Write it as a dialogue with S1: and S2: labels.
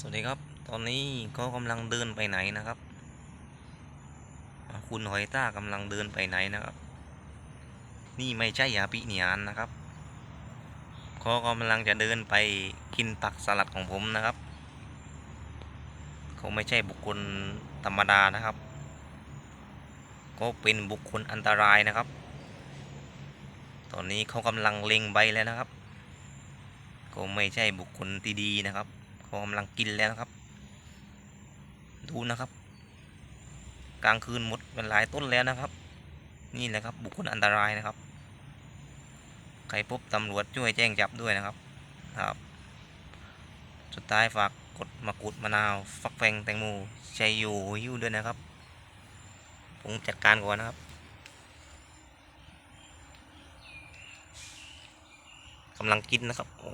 S1: สวัสดีครับ ตอนนี้ก็กำลังเดินไปไหนนะครับ คุณหอยต้ากำลังเดินไปไหนนะครับ นี่ไม่ใช่ยาปิเนียนนะครับเขากำลังจะเดินไปกินผักสลัดของผมนะครับเขาไม่ใช่บุคคลธรรมดานะครับ ก็เป็นบุคคลอันตรายนะครับ ตอนนี้เขากำลังเล็งใบแล้วนะครับ ก็ไม่ใช่บุคคลที่ดีนะครับ เขากำลังกินแล้วนะครับ ดูนะครับ กลางคืนหมดเป็นหลายต้นแล้วนะครับ นี่แหละครับ บุคคลอันตรายนะครับ ใครพบตำรวจช่วยแจ้งจับด้วยนะครับครับ สุดท้ายฝากกดมะกรูดมะนาวฟักแฟงแตงโมชัยโยหิ้วด้วยนะครับผมจัดการก่อนนะครับกำลังกินนะครับ โอ้